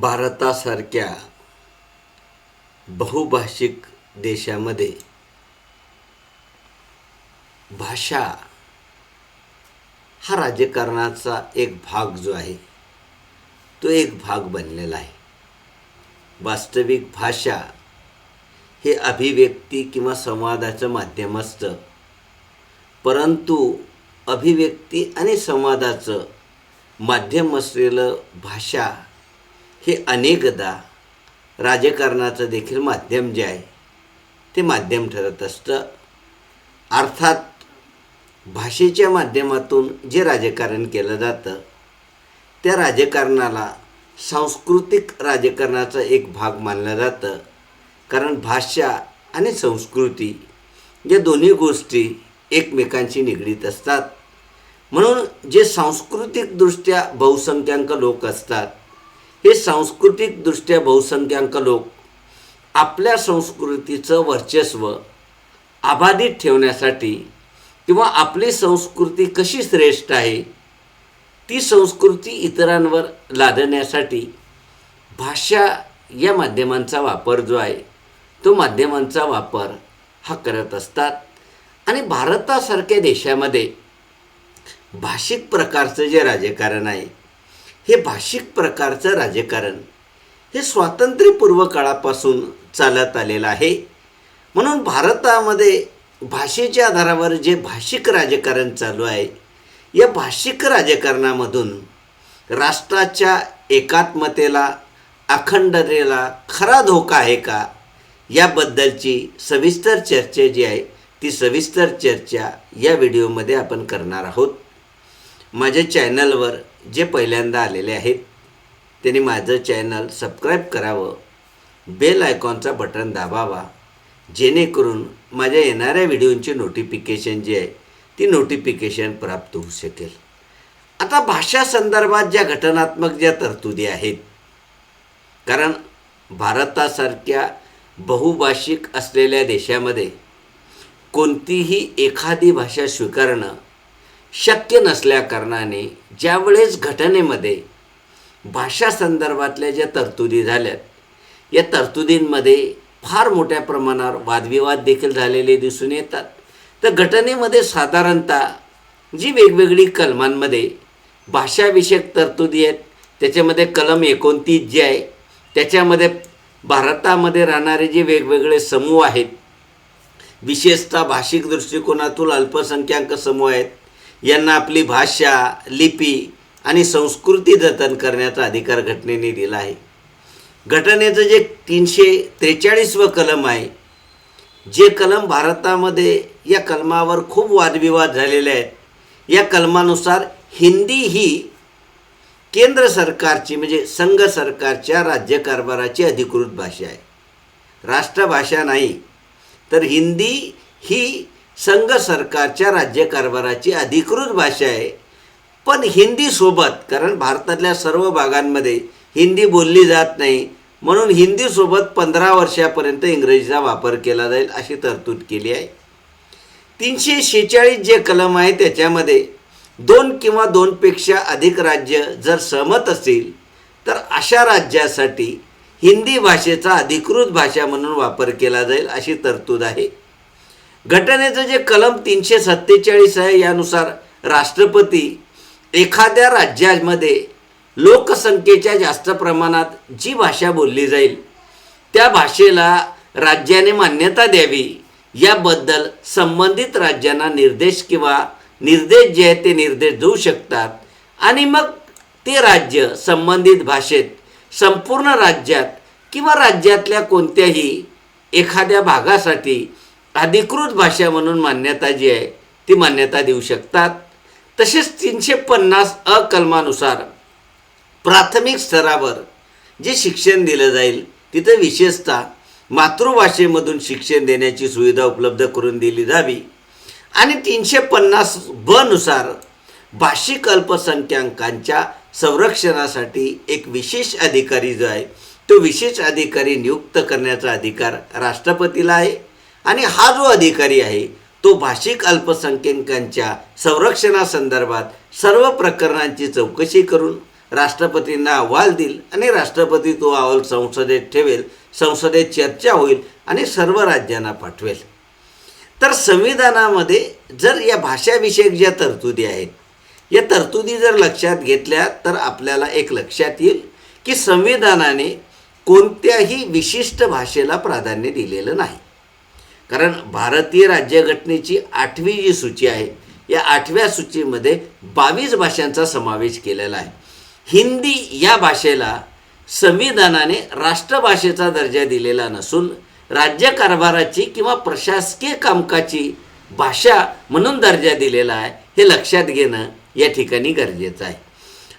भारतासारख्या बहुभाषिक देशामध्ये भाषा हा राजकारणाचा एक भाग जो आहे तो एक भाग बनलेला आहे. वास्तविक भाषा हे अभिव्यक्ती किंवा संवादाचं माध्यम असतं परंतु अभिव्यक्ती आणि संवादाचं माध्यम असलेलं भाषा हे अनेकदा राजकारणाचं देखील माध्यम जे आहे ते माध्यम ठरत असतं. अर्थात भाषेच्या माध्यमातून जे राजकारण केलं जातं त्या राजकारणाला सांस्कृतिक राजकारणाचा एक भाग मानलं जातं. कारण भाषा आणि संस्कृती या दोन्ही गोष्टी एकमेकांशी निगडीत असतात. म्हणून जे सांस्कृतिकदृष्ट्या बहुसंख्याक लोक असतात हे सांस्कृतिकदृष्ट्या बहुसंख्याक लोक आपल्या संस्कृतीचं वर्चस्व अबाधित ठेवण्यासाठी किंवा आपली संस्कृती कशी श्रेष्ठ आहे ती संस्कृती इतरांवर लादण्यासाठी भाषा या माध्यमांचा वापर जो आहे तो माध्यमांचा वापर हा करत असतात. आणि भारतासारख्या देशामध्ये भाषिक प्रकारचं जे राजकारण आहे हे भाषिक प्रकारचं राजकारण हे स्वातंत्र्यपूर्व काळापासून चालत आलेलं आहे. म्हणून भारतामध्ये भाषेच्या आधारावर जे भाषिक राजकारण चालू आहे या भाषिक राजकारणामधून राष्ट्राच्या एकात्मतेला अखंडतेला खरा धोका आहे का याबद्दलची सविस्तर चर्चा जी आहे ती सविस्तर चर्चा या व्हिडिओमध्ये आपण करणार आहोत. माझ्या चॅनलवर जे पहिल्यांदा आलेले आहेत त्यांनी माझं चॅनल सबस्क्राईब करावं बेल आयकॉनचा बटन दाबावा जेणेकरून माझ्या येणाऱ्या व्हिडिओंची नोटिफिकेशन जी आहे ती नोटिफिकेशन प्राप्त होऊ शकेल. आता भाषा संदर्भात ज्या घटनात्मक ज्या तरतुदी आहेत कारण भारतासारख्या बहुभाषिक असलेल्या देशामध्ये कोणतीही एखादी भाषा स्वीकारणं शक्य नसल्याकारणाने ज्यावेळेस घटनेमध्ये भाषा संदर्भातल्या ज्या तरतुदी झाल्यात या तरतुदींमध्ये फार मोठ्या प्रमाणावर वादविवाद देखील झालेले दिसून येतात. तर घटनेमध्ये साधारणतः जी वेगवेगळी कलमांमध्ये भाषाविषयक तरतुदी आहेत त्याच्यामध्ये कलम एकोणतीस जे आहे त्याच्यामध्ये भारतामध्ये राहणारे जे वेगवेगळे समूह आहेत विशेषतः भाषिक दृष्टिकोनातून अल्पसंख्याक समूह आहेत यांना आपली भाषा लिपी आणि संस्कृती जतन करण्याचा अधिकार घटनेने दिला आहे. घटनेचं जे तीनशे त्रेचाळीसवं कलम आहे जे कलम भारतामध्ये या कलमावर खूप वादविवाद झालेले आहेत. या कलमानुसार हिंदी ही केंद्र सरकारची म्हणजे संघ सरकारच्या राज्यकारभाराची अधिकृत भाषा आहे. राष्ट्रभाषा नाही तर हिंदी ही संघ सरकारच्या राज्यकारभाराची अधिकृत भाषा आहे. पण हिंदीसोबत कारण भारतातल्या सर्व भागांमध्ये हिंदी बोलली जात नाही म्हणून हिंदीसोबत पंधरा वर्षापर्यंत इंग्रजीचा वापर केला जाईल अशी तरतूद केली आहे. तीनशे शेहेचाळीस जे कलम आहे त्याच्यामध्ये दोन किंवा दोनपेक्षा अधिक राज्य जर सहमत असतील तर अशा राज्यासाठी हिंदी भाषेचा अधिकृत भाषा म्हणून वापर केला जाईल अशी तरतूद आहे. घटनेचं जे कलम तीनशे सत्तेचाळीस आहे यानुसार राष्ट्रपती एखाद्या राज्यामध्ये लोकसंख्येच्या जास्त प्रमाणात जी भाषा बोलली जाईल त्या भाषेला राज्याने मान्यता द्यावी याबद्दल संबंधित राज्यांना निर्देश किंवा निर्देश जे आहेत ते निर्देश देऊ शकतात. आणि मग ते राज्य संबंधित भाषेत संपूर्ण राज्यात किंवा राज्यातल्या कोणत्याही एखाद्या भागासाठी अधिकृत भाषा म्हणून मान्यता जी आहे ती मान्यता देऊ शकतात. तसेच तीनशे पन्नास अ कलमानुसार प्राथमिक स्तरावर जे शिक्षण दिलं जाईल तिथं विशेषतः मातृभाषेमधून शिक्षण देण्याची सुविधा उपलब्ध करून दिली जावी. आणि तीनशे पन्नास बनुसार भाषिक अल्पसंख्याकांच्या संरक्षणासाठी एक विशेष अधिकारी जो आहे तो विशेष अधिकारी नियुक्त करण्याचा अधिकार राष्ट्रपतीला आहे. आणि हा जो अधिकारी आहे तो भाषिक अल्पसंख्याकांच्या संरक्षणासंदर्भात सर्व प्रकरणांची चौकशी करून राष्ट्रपतींना अहवाल देईल आणि राष्ट्रपती तो अहवाल संसदेत ठेवेल संसदेत चर्चा होईल आणि सर्व राज्यांना पाठवेल. तर संविधानामध्ये जर या भाषाविषयक ज्या तरतुदी आहेत या तरतुदी जर लक्षात घेतल्या तर आपल्याला एक लक्षात येईल की संविधानाने कोणत्याही विशिष्ट भाषेला प्राधान्य दिलेलं नाही. कारण भारतीय राज्यघटनेची आठवी जी सूची आहे या आठव्या सूचीमध्ये बावीस भाषांचा समावेश केलेला आहे. हिंदी या भाषेला संविधानाने राष्ट्रभाषेचा दर्जा दिलेला नसून राज्यकारभाराची किंवा प्रशासकीय कामकाची भाषा म्हणून दर्जा दिलेला आहे हे लक्षात घेणं या ठिकाणी गरजेचं आहे.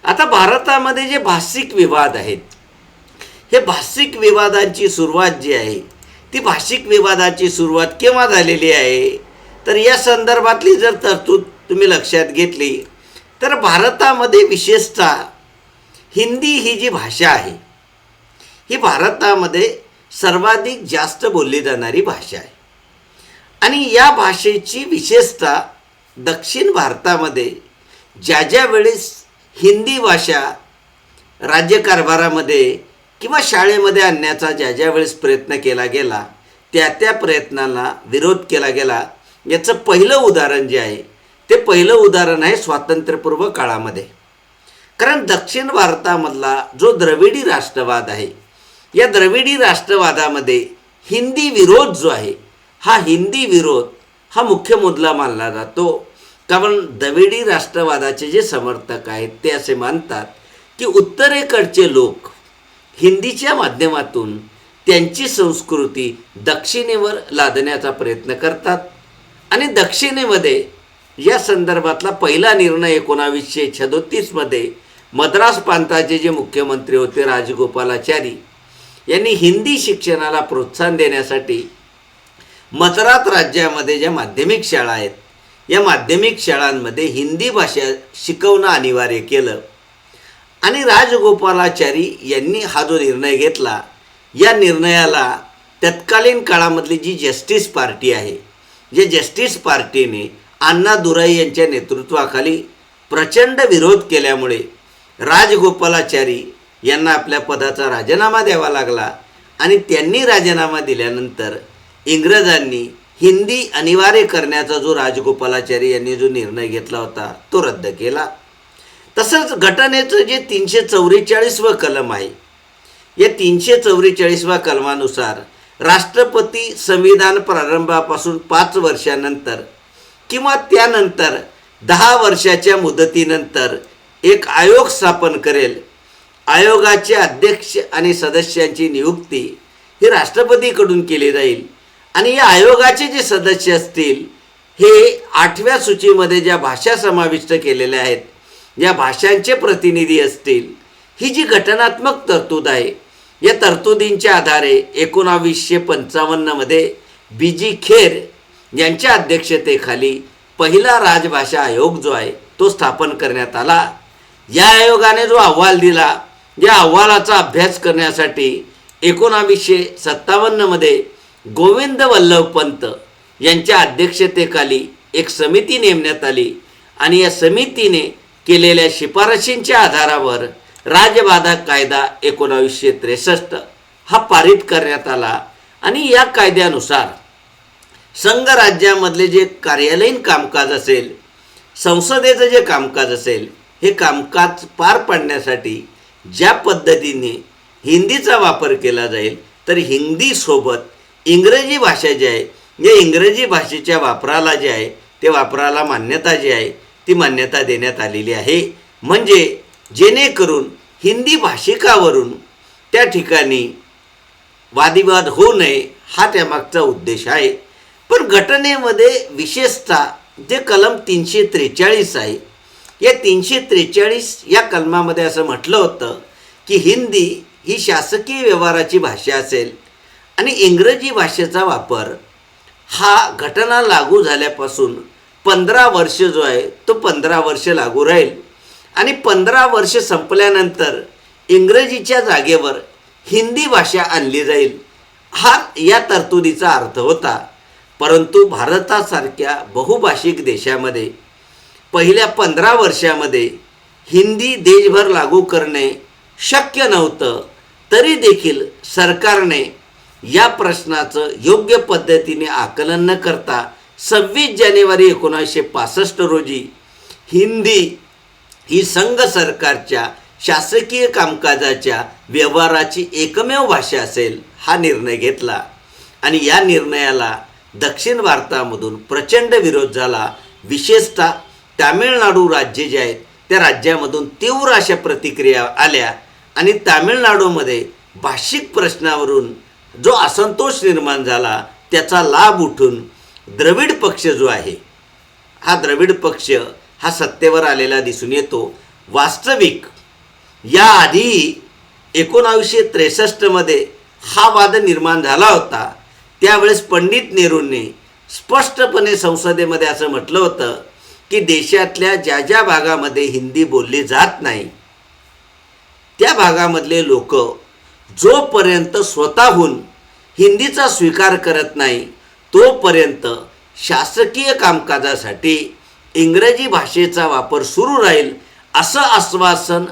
आता भारतामध्ये जे भाषिक विवाद आहेत हे भाषिक विवादांची सुरुवात जी आहे ती भाषिक विवादाची सुरुवात केव्हा झालेली आहे? तर या संदर्भातली जर तरतूद तुम्ही लक्षात घेतली तर भारतामध्ये विशेषतः हिंदी ही जी भाषा आहे ही भारतामध्ये सर्वाधिक जास्त बोलली जाणारी भाषा आहे. आणि या भाषेची विशेषतः दक्षिण भारतामध्ये ज्या ज्या वेळेस हिंदी भाषा राज्यकारभारामध्ये किंवा शाळेमध्ये आणण्याचा ज्या ज्या वेळेस प्रयत्न केला गेला त्या त्या प्रयत्नाला विरोध केला गेला याचं पहिलं उदाहरण जे आहे ते पहिलं उदाहरण आहे स्वातंत्र्यपूर्व काळामध्ये. कारण दक्षिण भारतामधला जो द्रविडी राष्ट्रवाद आहे या द्रविडी राष्ट्रवादामध्ये हिंदी विरोध जो आहे हा हिंदी विरोध हा मुख्य मुद्दा मानला जातो. कारण द्रविडी राष्ट्रवादाचे जे समर्थक आहेत ते असे मानतात की उत्तरेकडचे लोक हिंदीच्या माध्यमातून त्यांची संस्कृती दक्षिणेवर लादण्याचा प्रयत्न करतात. आणि दक्षिणेमध्ये या संदर्भातला पहिला निर्णय एकोणावीसशे छदोतीसमध्ये मद्रास प्रांताचे जे मुख्यमंत्री होते राजगोपालाचारी यांनी हिंदी शिक्षणाला प्रोत्साहन देण्यासाठी मद्रास राज्यामध्ये ज्या माध्यमिक शाळा आहेत या माध्यमिक शाळांमध्ये हिंदी भाषा शिकवणं अनिवार्य केलं. आणि राजगोपालाचारी यांनी हा जो निर्णय घेतला या निर्णयाला तत्कालीन काळामधली जी जस्टिस पार्टी आहे जे जस्टिस पार्टीने अण्णा दुराई यांच्या नेतृत्वाखाली प्रचंड विरोध केल्यामुळे राजगोपालाचारी यांना आपल्या पदाचा राजीनामा द्यावा लागला आणि त्यांनी राजीनामा दिल्यानंतर इंग्रजांनी हिंदी अनिवार्य करण्याचा जो राजगोपालाचारी यांनी जो निर्णय घेतला होता तो रद्द केला. तसंच घटनेचं जे तीनशे चौवेचाळीसवं कलम आहे या तीनशे चौवेचाळीसव्या कलमानुसार राष्ट्रपती संविधान प्रारंभापासून पाच वर्षानंतर किंवा त्यानंतर दहा वर्षाच्या मुदतीनंतर एक आयोग स्थापन करेल. आयोगाचे अध्यक्ष आणि सदस्यांची नियुक्ती ही राष्ट्रपतीकडून केली जाईल आणि या आयोगाचे जे सदस्य असतील हे आठव्या सूचीमध्ये ज्या भाषा समाविष्ट केलेल्या आहेत या भाषांचे प्रतिनिधी असतील. ही जी घटनात्मक तरतूद आहे या तरतुदींच्या आधारे एकोणावीसशे पंचावन्नमध्ये बी जी खेर यांच्या अध्यक्षतेखाली पहिला राजभाषा आयोग जो आहे तो स्थापन करण्यात आला. या आयोगाने जो अहवाल दिला या अहवालाचा अभ्यास करण्यासाठी एकोणावीसशे सत्तावन्नमध्ये गोविंद वल्लभ पंत यांच्या अध्यक्षतेखाली एक समिती नेमण्यात आली आणि या समितीने केलेल्या शिफारशींच्या आधारावर राजबाधा कायदा एकोणावीसशे त्रेसष्ट हा पारित करण्यात आला आणि या कायद्यानुसार संघ राज्यामधले जे कार्यालयीन कामकाज असेल संसदेचं जे कामकाज असेल हे कामकाज पार पाडण्यासाठी ज्या पद्धतीने हिंदीचा वापर केला जाईल तर हिंदीसोबत इंग्रजी भाषा जी आहे या इंग्रजी भाषेच्या वापराला जे आहे ते वापराला मान्यता जी आहे ती मान्यता देण्यात आलेली आहे. म्हणजे जेणेकरून हिंदी भाषिकावरून त्या ठिकाणी वादिवाद होऊ नये हा त्यामागचा उद्देश आहे. पण घटनेमध्ये विशेषतः जे कलम तीनशे त्रेचाळीस आहे या तीनशे त्रेचाळीस या कलमामध्ये असं म्हटलं होतं की हिंदी ही शासकीय व्यवहाराची भाषा असेल आणि इंग्रजी भाषेचा वापर हा घटना लागू झाल्यापासून पंधरा वर्ष जो आहे तो पंधरा वर्ष लागू राहील. आणि पंधरा वर्ष संपल्यानंतर इंग्रजीच्या जागेवर हिंदी भाषा आणली जाईल. हा या तरतुदीचा अर्थ होता. परंतु भारतासारख्या बहुभाषिक देशामध्ये पहिल्या पंधरा वर्षामध्ये हिंदी देशभर लागू करणे शक्य नव्हतं. तरी देखील सरकारने या प्रश्नाचं योग्य पद्धतीने आकलन न करता सव्वीस जानेवारी एकोणीसशे पासष्ट रोजी हिंदी ही संघ सरकारच्या शासकीय कामकाजाच्या व्यवहाराची एकमेव भाषा असेल हा निर्णय घेतला. आणि या निर्णयाला दक्षिण भारतामधून प्रचंड विरोध झाला. विशेषतः तामिळनाडू राज्य जे आहेत त्या राज्यामधून तीव्र अशा प्रतिक्रिया आल्या आणि तामिळनाडूमध्ये भाषिक प्रश्नावरून जो असंतोष निर्माण झाला त्याचा लाभ उठून द्रविड पक्ष जो आहे हा द्रविड पक्ष हा सत्तेवर आलेला दिसून येतो. वास्तविक याआधी एकोणावीसशे त्रेसष्टमध्ये हा वाद निर्माण झाला होता. त्यावेळेस पंडित नेहरूंनी स्पष्टपणे संसदेमध्ये असं म्हटलं होतं की देशातल्या ज्या ज्या भागामध्ये हिंदी बोलली जात नाही त्या भागामधले लोक जोपर्यंत स्वतःहून हिंदीचा स्वीकार करत नाही तोपर्यंत शासकीय कामकाजासाठी इंग्रजी भाषेचा वापर सुरू राहील असं आश्वासन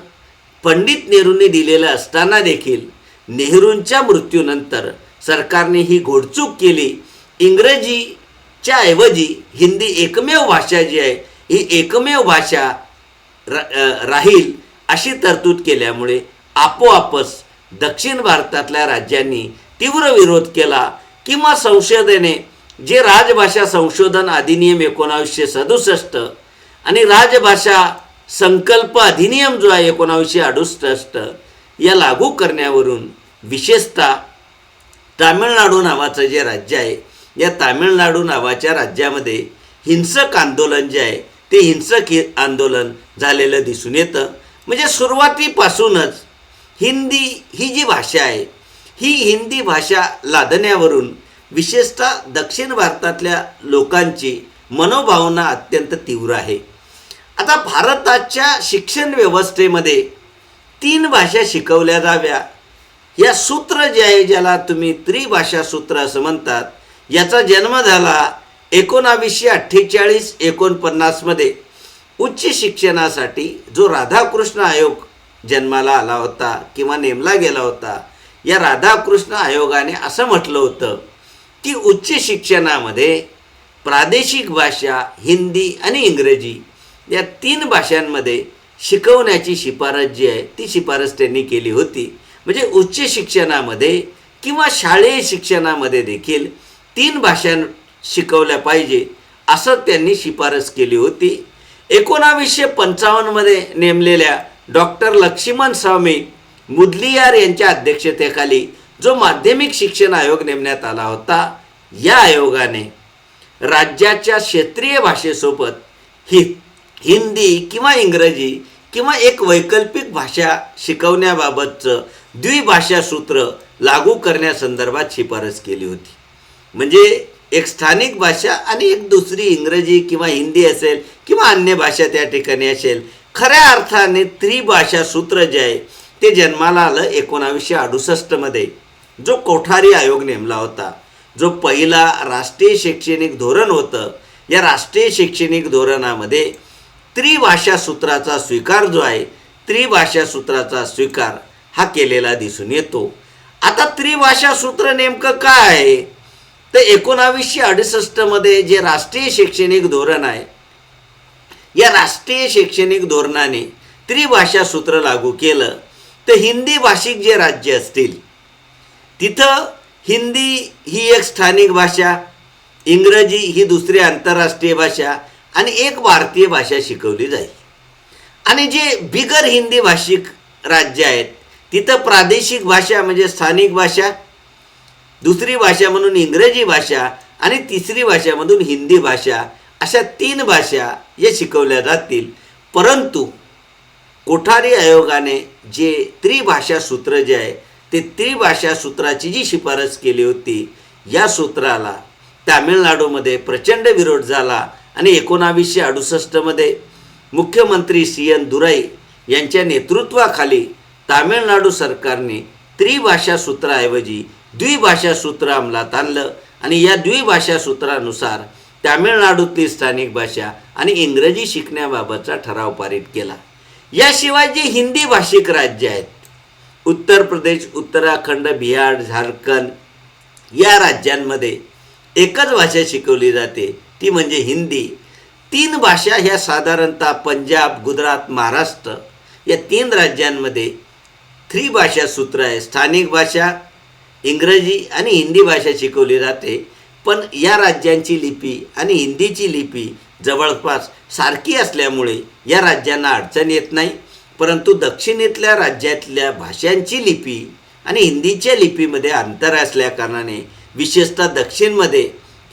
पंडित नेहरूंनी दिलेलं असताना देखील नेहरूंच्या मृत्यूनंतर सरकारने ही घोडचूक केली. इंग्रजीच्या ऐवजी हिंदी एकमेव भाषा जी आहे ही एकमेव भाषा राहील अशी तरतूद केल्यामुळे आपोआपच दक्षिण भारतातल्या राज्यांनी तीव्र विरोध केला. किंवा संशोधने जे राजभाषा संशोधन अधिनियम एकोणावीसशे सदुसष्ट आणि राजभाषा संकल्प अधिनियम जो आहे एकोणावीसशे अडुसष्ट या लागू करण्यावरून विशेषतः तामिळनाडू नावाचं जे राज्य आहे या तामिळनाडू नावाच्या राज्यामध्ये हिंसक आंदोलन जे आहे ते हिंसक आंदोलन झालेलं दिसून येतं. म्हणजे सुरुवातीपासूनच हिंदी ही जी भाषा आहे ही हिंदी भाषा लादण्यावरून विशेषतः दक्षिण भारतातल्या लोकांची मनोभावना अत्यंत तीव्र आहे. आता भारताच्या शिक्षण व्यवस्थेमध्ये तीन भाषा शिकवल्या जाव्या. या सूत्र जे आहे ज्याला तुम्ही त्रिभाषा सूत्र असं म्हणतात याचा जन्म झाला एकोणावीसशे अठ्ठेचाळीस एकोणपन्नासमध्ये उच्च शिक्षणासाठी जो राधाकृष्ण आयोग जन्माला आला होता किंवा नेमला गेला होता या राधाकृष्ण आयोगाने असं म्हटलं होतं की उच्च शिक्षणामध्ये प्रादेशिक भाषा हिंदी आणि इंग्रजी या तीन भाषांमध्ये शिकवण्याची शिफारस जी आहे ती शिफारस त्यांनी केली होती. म्हणजे उच्च शिक्षणामध्ये किंवा शालेय शिक्षणामध्ये देखील तीन भाषा शिकवल्या पाहिजे असं त्यांनी शिफारस केली होती. एकोणावीसशे पंचावन्नमध्ये नेमलेल्या डॉक्टर लक्ष्मण स्वामी मुदलियार यांच्या अध्यक्षतेखाली जो माध्यमिक शिक्षण आयोग नेमण्यात आला होता या आयोगाने राज्याच्या क्षेत्रीय भाषेसोबत हि हिंदी किंवा इंग्रजी किंवा एक वैकल्पिक भाषा शिकवण्याबाबतचं द्विभाषा सूत्र लागू करण्यासंदर्भात शिफारस केली होती. म्हणजे एक स्थानिक भाषा आणि एक दुसरी इंग्रजी किंवा हिंदी असेल किंवा अन्य भाषा त्या ठिकाणी असेल खऱ्या अर्थाने त्रिभाषा सूत्र जे आहे ते जन्माला आलं एकोणावीसशे अडुसष्टमध्ये जो कोठारी आयोग नेमला होता जो पहिला राष्ट्रीय शैक्षणिक धोरण होतं या राष्ट्रीय शैक्षणिक धोरणामध्ये त्रिभाषा सूत्राचा स्वीकार जो आहे त्रिभाषा सूत्राचा स्वीकार हा केलेला दिसून येतो. आता त्रिभाषा सूत्र नेमकं काय आहे? तर एकोणावीसशे अडुसष्टमध्ये जे राष्ट्रीय शैक्षणिक धोरण आहे या राष्ट्रीय शैक्षणिक धोरणाने त्रिभाषा सूत्र लागू केलं. तर हिंदी भाषिक जे राज्य असतील तिथं हिंदी ही एक स्थानिक भाषा इंग्रजी ही दुसरी आंतरराष्ट्रीय भाषा आणि एक भारतीय भाषा शिकवली जाईल. आणि जे बिगर हिंदी भाषिक राज्य आहेत तिथं प्रादेशिक भाषा म्हणजे स्थानिक भाषा दुसरी भाषा म्हणून इंग्रजी भाषा आणि तिसरी भाषा म्हणून हिंदी भाषा अशा तीन भाषा या शिकवल्या जातील. परंतु कोठारी आयोगाने जे त्रिभाषा सूत्र जे आहे ते त्रिभाषा सूत्राची जी शिफारस केली होती या सूत्राला तामिळनाडूमध्ये प्रचंड विरोध झाला आणि एकोणावीसशे अडुसष्टमध्ये मुख्यमंत्री सी एन दुराई यांच्या नेतृत्वाखाली तामिळनाडू सरकारने त्रिभाषा सूत्राऐवजी द्विभाषा सूत्र अंमलात आणलं आणि या द्विभाषा सूत्रानुसार तामिळनाडूतली स्थानिक भाषा आणि इंग्रजी शिकण्याबाबतचा ठराव पारित केला. याशिवाय जे हिंदी भाषिक राज्य आहेत उत्तर प्रदेश उत्तराखंड बिहार झारखंड या राज्यांमध्ये एकच भाषा शिकवली जाते ती म्हणजे हिंदी. तीन भाषा ह्या साधारणतः पंजाब गुजरात महाराष्ट्र या तीन राज्यांमध्ये थ्री भाषा सूत्र आहे. स्थानिक भाषा इंग्रजी आणि हिंदी भाषा शिकवली जाते पण या राज्यांची लिपी आणि हिंदीची लिपी जवळपास सारखी असल्यामुळे या राज्यांना अडचण येत नाही. परंतु दक्षिणेतल्या राज्यातल्या भाषांची लिपी आणि हिंदीच्या लिपीमध्ये अंतर असल्याकारणाने विशेषतः दक्षिणमध्ये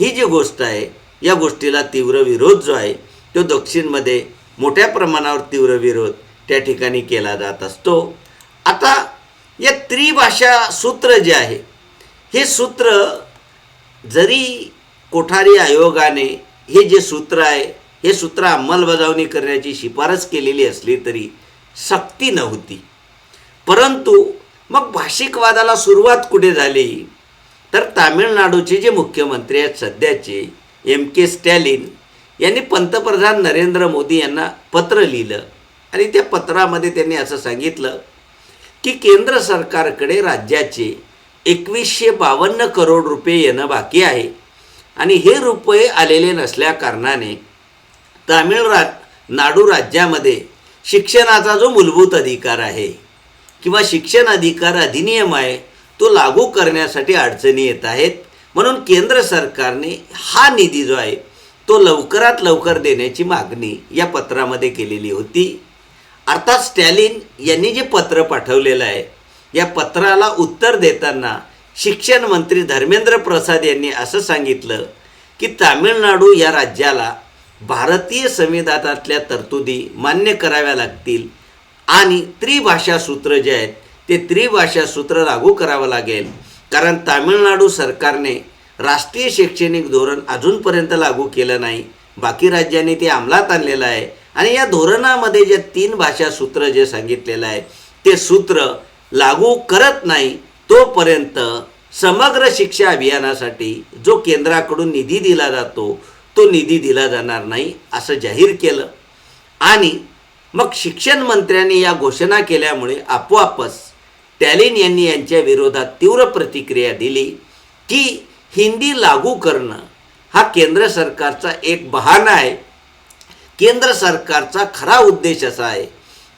ही जी गोष्ट आहे या गोष्टीला तीव्र विरोध जो आहे तो दक्षिणमध्ये मोठ्या प्रमाणावर तीव्र विरोध त्या ठिकाणी केला जात असतो. आता या त्रिभाषा सूत्र जे आहे हे सूत्र जरी कोठारी आयोगाने हे जे सूत्र आहे हे सूत्र अंमलबजावणी करण्याची शिफारस केलेली असली तरी सक्ती नव्हती. परंतु मग भाषिकवादाला सुरुवात कुठे झाली? तर तामिळनाडूचे जे मुख्यमंत्री आहेत सध्याचे एम के स्टॅलिन यांनी पंतप्रधान नरेंद्र मोदी यांना पत्र लिहिलं. आणि त्या पत्रामध्ये त्यांनी असं सांगितलं की केंद्र सरकारकडे राज्याचे एकवीसशे बावन्न करोड रुपये येणं बाकी आहे. आणि हे रुपये आलेले नसल्या कारणाने तामिळरा नाडू राज्यामध्ये शिक्षणाचा जो मूलभूत अधिकार आहे किंवा शिक्षण अधिकार अधिनियम आहे तो लागू करण्यासाठी अडचणी येत आहेत. म्हणून केंद्र सरकारने हा निधी जो आहे तो लवकरात लवकर देण्याची मागणी या पत्रामध्ये केलेली होती. अर्थात स्टॅलिन यांनी जे पत्र पाठवलेलं आहे या पत्राला उत्तर देताना शिक्षण मंत्री धर्मेंद्र प्रसाद यांनी असं सांगितलं की तामिळनाडू या राज्याला भारतीय संविधानातल्या तरतुदी मान्य कराव्या लागतील आणि त्रिभाषा सूत्र जे आहेत ते त्रिभाषा सूत्र लागू करावं लागेल. कारण तामिळनाडू सरकारने राष्ट्रीय शैक्षणिक धोरण अजूनपर्यंत लागू केलं नाही. बाकी राज्यांनी ते अंमलात आणलेलं आहे. आणि या धोरणामध्ये जे तीन भाषा सूत्र जे सांगितलेलं आहे ते सूत्र लागू करत नाही. तोपर्यंत समग्र शिक्षा अभियानासाठी जो केंद्राकडून निधी दिला जातो तो निधी दिला जाणार नाही असं जाहीर केलं. आणि मग शिक्षण मंत्र्यांनी या घोषणा केल्यामुळे आपोआपच टॅलिन यांनी यांच्या विरोधात तीव्र प्रतिक्रिया दिली की हिंदी लागू करणं हा केंद्र सरकारचा एक बहाणा आहे. केंद्र सरकारचा खरा उद्देश असा आहे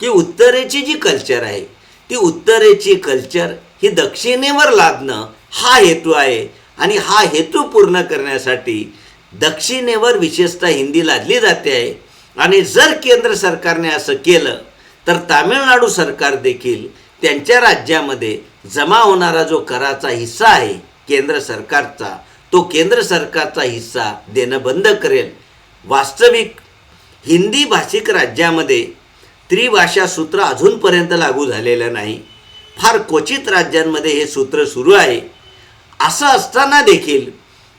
की उत्तरेची जी कल्चर आहे ती उत्तरेची कल्चर ही दक्षिणेवर लादणं हा हेतू आहे. आणि हा हेतू पूर्ण करण्यासाठी दक्षिणेवर विशेषतः हिंदी लादली जाते आहे. आणि जर केंद्र सरकारने असं केलं तर तामिळनाडू सरकार देखील त्यांच्या राज्यामध्ये जमा होणारा जो कराचा हिस्सा आहे केंद्र सरकारचा तो केंद्र सरकारचा हिस्सा देणं बंद करेल. वास्तविक हिंदी भाषिक राज्यामध्ये त्रिभाषा सूत्र अजूनपर्यंत लागू झालेलं नाही. फार क्वचित राज्यांमध्ये हे सूत्र सुरू आहे. असं असताना देखील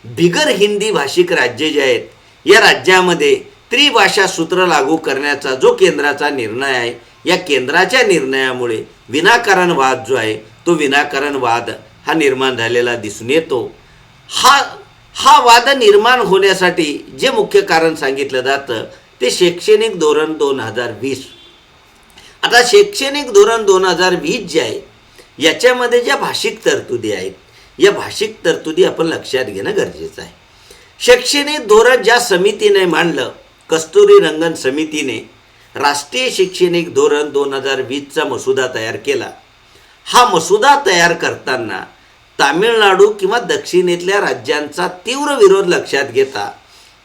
बिगर हिंदी भाषिक राज्ये जे आहेत या राज्यामध्ये त्रिभाषा सूत्र लागू करण्याचा जो केंद्राचा निर्णय आहे या केंद्राच्या निर्णयामुळे विनाकारण वाद जो आहे तो विनाकारण वाद हा निर्माण झालेला दिसून येतो. हा हा वाद निर्माण होण्यासाठी जे मुख्य कारण सांगितलं जातं ते शैक्षणिक धोरण दोन हजार वीस. आता शैक्षणिक धोरण दोन हजार वीस जे आहे याच्यामध्ये ज्या भाषिक तरतुदी आहेत या भाषिक तरतुदी आपण लक्षात घेणं गरजेचं आहे. शैक्षणिक धोरण ज्या समितीने मांडलं कस्तुरी रंगन समितीने राष्ट्रीय शैक्षणिक धोरण दोन हजार वीसचा मसुदा तयार केला. हा मसुदा तयार करताना तामिळनाडू किंवा दक्षिणेतल्या राज्यांचा तीव्र विरोध लक्षात घेता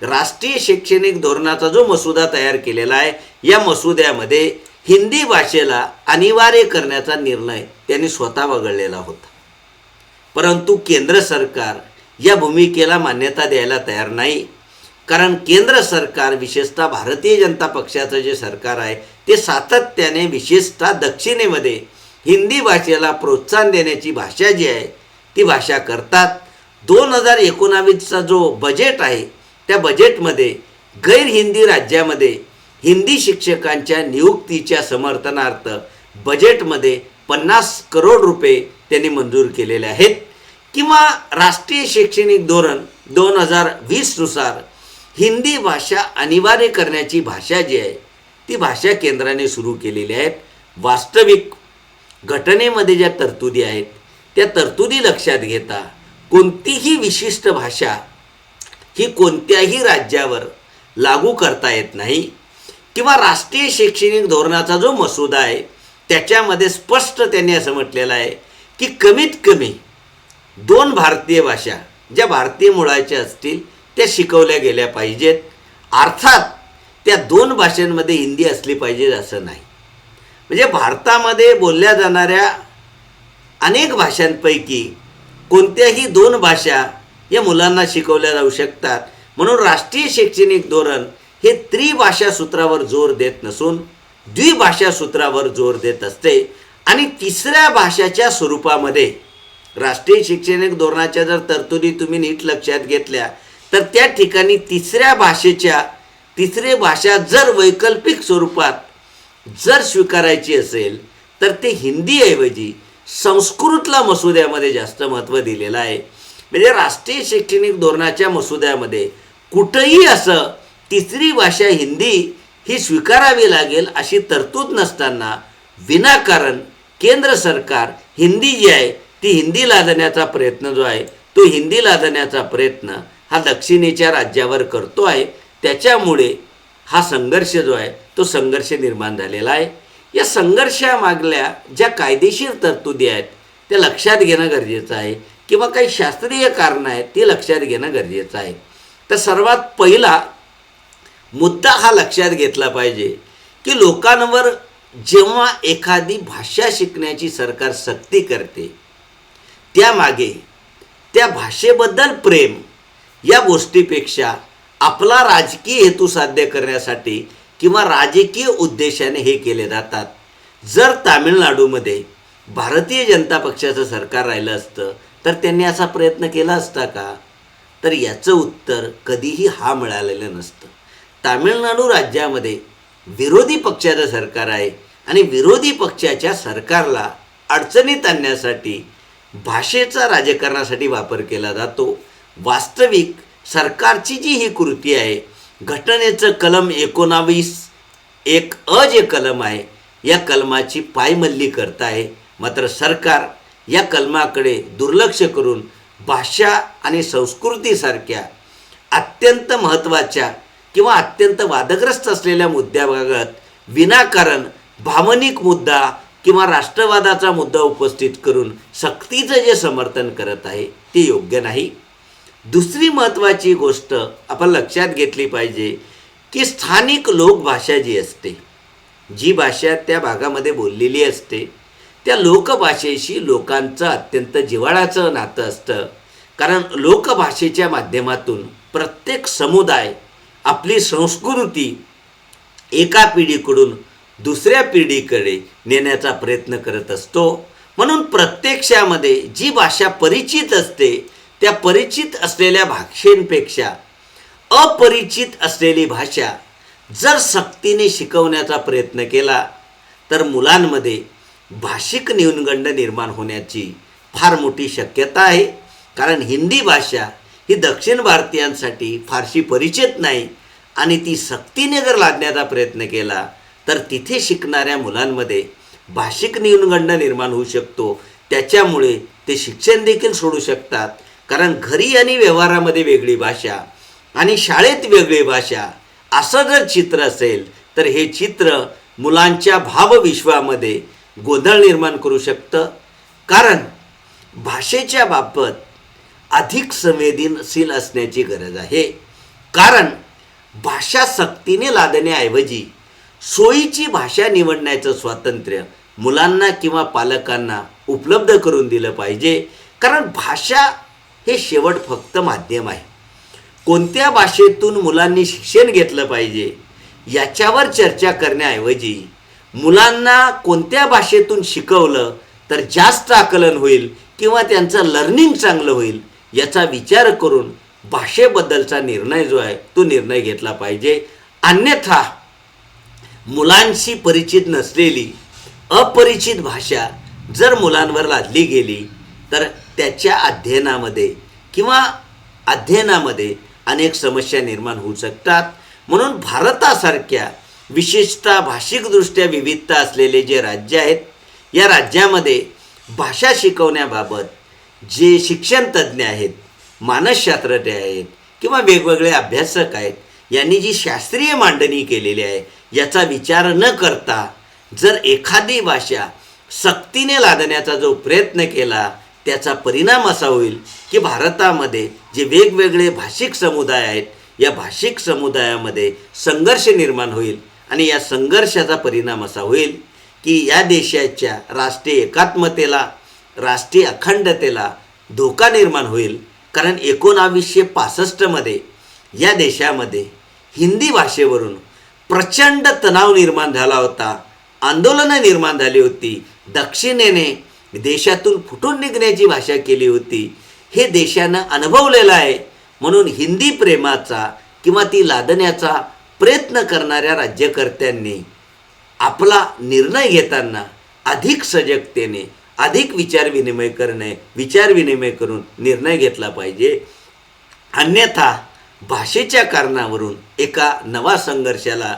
राष्ट्रीय शैक्षणिक धोरणाचा जो मसुदा तयार केलेला आहे या मसुद्यामध्ये हिंदी भाषेला अनिवार्य करण्याचा निर्णय त्यांनी स्वतः वगळलेला होता. परंतु केंद्र सरकार या भूमिकेला मान्यता द्यायला तयार नाही. कारण केंद्र सरकार विशेषतः भारतीय जनता पक्षाचं जे सरकार आहे ते सातत्याने विशेषतः दक्षिणेमध्ये हिंदी भाषेला प्रोत्साहन देण्याची भाषा जी आहे ती भाषा करतात. दोन हजार एकोणावीसचा जो बजेट आहे त्या बजेटमध्ये गैर हिंदी राज्यामध्ये हिंदी शिक्षकांच्या नियुक्तीच्या समर्थनार्थ बजेटमध्ये पन्नास करोड रुपये त्यांनी मंजूर केलेले आहेत. किंवा राष्ट्रीय शैक्षणिक धोरण दोन हजार वीसनुसार हिंदी भाषा अनिवार्य करण्याची भाषा जी आहे ती भाषा केंद्राने सुरू केलेली आहेत. वास्तविक घटनेमध्ये ज्या तरतुदी आहेत त्या तरतुदी लक्षात घेता कोणतीही विशिष्ट भाषा ही कोणत्याही राज्यावर लागू करता येत नाही. किंवा राष्ट्रीय शैक्षणिक धोरणाचा जो मसुदा आहे त्याच्यामध्ये स्पष्ट त्यांनी असं म्हटलेलं आहे की कमीत कमी दोन भारतीय भाषा ज्या भारतीय मुळाच्या असतील त्या शिकवल्या गेल्या पाहिजेत. अर्थात त्या दोन भाषांमध्ये हिंदी असली पाहिजे असं नाही. म्हणजे भारतामध्ये बोलल्या जाणाऱ्या अनेक भाषांपैकी कोणत्याही दोन भाषा या मुलांना शिकवल्या जाऊ शकतात. म्हणून राष्ट्रीय शैक्षणिक धोरण हे त्रिभाषा सूत्रावर जोर देत नसून द्विभाषा सूत्रावर जोर देत असते. आणि तिसऱ्या भाषाच्या स्वरूपामध्ये राष्ट्रीय शैक्षणिक धोरणाच्या जर तरतुदी तुम्ही नीट लक्षात घेतल्या तर त्या ठिकाणी तिसऱ्या भाषेच्या तिसरी भाषा जर वैकल्पिक स्वरूपात जर स्वीकारायची असेल तर ते हिंदीऐवजी संस्कृतला मसुद्यामध्ये जास्त महत्त्व दिलेलं आहे. म्हणजे राष्ट्रीय शैक्षणिक धोरणाच्या मसुद्यामध्ये कुठंही असं तिसरी भाषा हिंदी ही स्वीकारावी लागेल अशी तरतूद नसताना विनाकारण केंद्र सरकार हिंदी जी आहे ती हिंदी लादण्याचा प्रयत्न जो आहे तो हिंदी लादण्याचा प्रयत्न हा दक्षिणेच्या राज्यावर करतो आहे. त्याच्यामुळे हा संघर्ष जो आहे तो संघर्ष निर्माण झालेला आहे. या संघर्षामागल्या ज्या कायदेशीर तरतुदी आहेत त्या लक्षात घेणं गरजेचं आहे किंवा काही शास्त्रीय कारणं आहेत ती लक्षात घेणं गरजेचं आहे. तर सर्वात पहिला मुद्दा हा लक्षात घेतला पाहिजे की लोकांवर जेव्हा एखादी भाषा शिकण्याची सरकार सक्ती करते त्यामागे त्या भाषेबद्दल प्रेम या गोष्टीपेक्षा आपला राजकीय हेतू साध्य करण्यासाठी किंवा राजकीय उद्देशाने हे केले जातात. जर तामिळनाडूमध्ये भारतीय जनता पक्षाचं सरकार राहिलं असतं तर त्यांनी असा प्रयत्न केला असता का? तर याचं उत्तर कधीही हा मिळालेलं नसतं. तामिळनाडू राज्यामध्ये विरोधी पक्षाचं सरकार आहे आणि विरोधी पक्षाच्या सरकारला अडचणीत आणण्यासाठी भाषेचा राजकारणासाठी वापर केला जातो. वास्तविक सरकारची जी ही कृती आहे घटनेचं कलम एकोणावीस एक अ जे कलम आहे या कलमाची पायमल्ली करत आहे मात्र सरकार या कलमाकडे दुर्लक्ष करून भाषा आणि संस्कृतीसारख्या अत्यंत महत्त्वाच्या किंवा अत्यंत वादग्रस्त असलेल्या मुद्द्याबाबत विनाकारण भावनिक मुद्दा किंवा राष्ट्रवादाचा मुद्दा उपस्थित करून सक्तीचं जे समर्थन करत आहे ते योग्य नाही. दुसरी महत्त्वाची गोष्ट आपण लक्षात घेतली पाहिजे की स्थानिक लोकभाषा जी असते जी भाषा त्या भागामध्ये बोललेली असते त्या लोकभाषेशी लोकांचं अत्यंत जिव्हाळाचं नातं असतं. कारण लोकभाषेच्या माध्यमातून प्रत्येक समुदाय आपली संस्कृती एका पिढीकडून दुसऱ्या पिढीकडे नेण्याचा प्रयत्न करत असतो. म्हणून प्रत्यक्षामध्ये जी भाषा परिचित असते त्या परिचित असलेल्या भाषेंपेक्षा अपरिचित असलेली भाषा जर सक्तीने शिकवण्याचा प्रयत्न केला तर मुलांमध्ये भाषिक न्यूनगंड निर्माण होण्याची फार मोठी शक्यता आहे. कारण हिंदी भाषा ही दक्षिण भारतीयांसाठी फारशी परिचित नाही. आणि ती सक्तीने जर लादण्याचा प्रयत्न केला तर तिथे शिकणाऱ्या मुलांमध्ये भाषिक न्यूनगंड निर्माण होऊ शकतो. त्याच्यामुळे ते शिक्षण देखील सोडू शकतात. कारण घरी आणि व्यवहारामध्ये वेगळी भाषा आणि शाळेत वेगळी भाषा असं जर चित्र असेल तर हे चित्र मुलांच्या भावविश्वामध्ये गोंधळ निर्माण करू शकतं. कारण भाषेच्या बाबत अधिक संवेदनशील असण्याची गरज आहे. कारण भाषा सक्तीने लादण्याऐवजी सोयीची भाषा निवडण्याचं स्वातंत्र्य मुलांना किंवा पालकांना उपलब्ध करून दिलं पाहिजे. कारण भाषा हे शेवट फक्त माध्यम आहे. कोणत्या भाषेतून मुलांनी शिक्षण घेतलं पाहिजे याच्यावर चर्चा करण्याऐवजी मुलांना कोणत्या भाषेतून शिकवलं तर जास्त आकलन होईल किंवा त्यांचं लर्निंग चांगलं होईल याचा विचार करून भाषेबद्दलचा निर्णय जो आहे तो निर्णय घेतला पाहिजे. अन्यथा मुलांशी परिचित नसलेली अपरिचित भाषा जर मुलांवर लादली गेली तर त्याच्या अध्ययनामध्ये किंवा अध्ययनामध्ये अनेक समस्या निर्माण होऊ शकतात. म्हणून भारतासारख्या विशेषतः भाषिकदृष्ट्या विविधता असलेले जे राज्य आहेत या राज्यामध्ये भाषा शिकवण्याबाबत जे शिक्षणतज्ज्ञ आहेत मानसशास्त्रज्ञ आहेत किंवा वेगवेगळे अभ्यासक आहेत यांनी जी शास्त्रीय मांडणी केलेली आहे याचा विचार न करता जर एखादी भाषा सक्तीने लादण्याचा जो प्रयत्न केला त्याचा परिणाम असा होईल की भारतामध्ये जे वेगवेगळे भाषिक समुदाय आहेत या भाषिक समुदायामध्ये संघर्ष निर्माण होईल आणि या संघर्षाचा परिणाम असा होईल की या देशाच्या राष्ट्रीय एकात्मतेला राष्ट्रीय अखंडतेला धोका निर्माण होईल. कारण एकोणावीसशे पासष्टमध्ये या देशामध्ये हिंदी भाषेवरून प्रचंड तणाव निर्माण झाला होता. आंदोलनं निर्माण झाली होती. दक्षिणेने देशातून फुटून निघण्याची भाषा केली होती. हे देशानं अनुभवलेलं आहे. म्हणून हिंदी प्रेमाचा किंवा ती लादण्याचा प्रयत्न करणाऱ्या राज्यकर्त्यांनी आपला निर्णय घेताना अधिक सजगतेने अधिक विचारविनिमय करणे विचारविनिमय करून निर्णय घेतला पाहिजे. अन्यथा भाषेच्या कारणावरून एका नवा संघर्षाला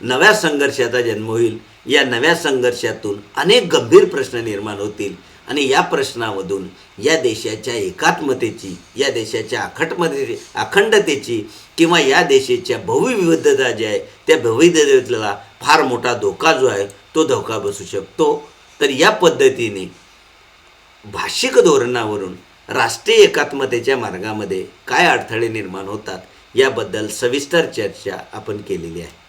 नव्या संघर्षाचा जन्म होईल. या नव्या संघर्षातून अनेक गंभीर प्रश्न निर्माण होतील आणि या प्रश्नामधून या देशाच्या एकात्मतेची या देशाच्या अखटमते अखंडतेची किंवा या देशाच्या भूविविधता जी आहे त्या भूविविधतेला फार मोठा धोका जो आहे तो धोका बसू शकतो. तर या पद्धतीने भाषिक धोरणावरून राष्ट्रीय एकात्मतेच्या मार्गामध्ये काय अडथळे निर्माण होतात याबद्दल सविस्तर चर्चा आपण केलेली आहे.